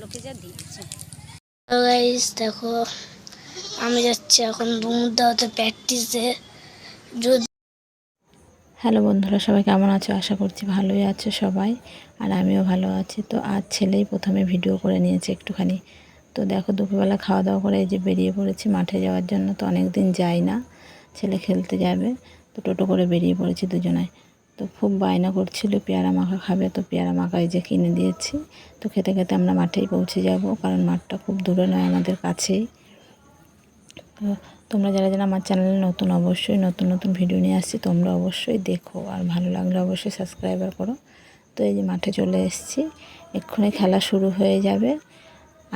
লোকে যা দিয়েছে। গাইস দেখো আমি যাচ্ছি এখন হতে প্র্যাকটিসে যদি হ্যালো বন্ধুরা সবাই কেমন আছো? আশা করছি ভালোই আছো সবাই আর আমিও ভালো আছি। তো আজ ছেলেই প্রথমে ভিডিও করে নিয়েছে একটুখানি। তো দেখো দুপুরবেলা খাওয়া দাওয়া করে এই যে বেরিয়ে পড়েছি মাঠে যাওয়ার জন্য। তো অনেক দিন যাই না ছেলে খেলতে যাবে। তো টোটো করে বেরিয়ে পড়েছি দুজনায় তো খুব বায়না করছিল, পেয়ারা মাখা খাবে তো পেয়ারা মাখা এই যে কিনে দিয়েছি। তো খেতে খেতে আমরা মাঠেই পৌঁছে যাব, কারণ মাঠটা খুব দূরে নয় আমাদের কাছেই। তো তোমরা যারা যারা আমার চ্যানেলে নতুন, অবশ্যই নতুন নতুন ভিডিও নিয়ে আসছি, তোমরা অবশ্যই দেখো। আর ভালো লাগলে অবশ্যই সাবস্ক্রাইবার করো। তো এই যে মাঠে চলে এসেছি, এক্ষুনি খেলা শুরু হয়ে যাবে।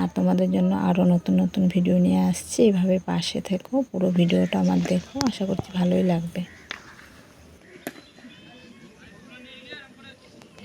আর তোমাদের জন্য আরও নতুন নতুন ভিডিও নিয়ে আসছি। এইভাবে পাশে থেকো, পুরো ভিডিওটা আমার দেখো। আশা করছি ভালোই লাগবে।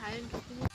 还.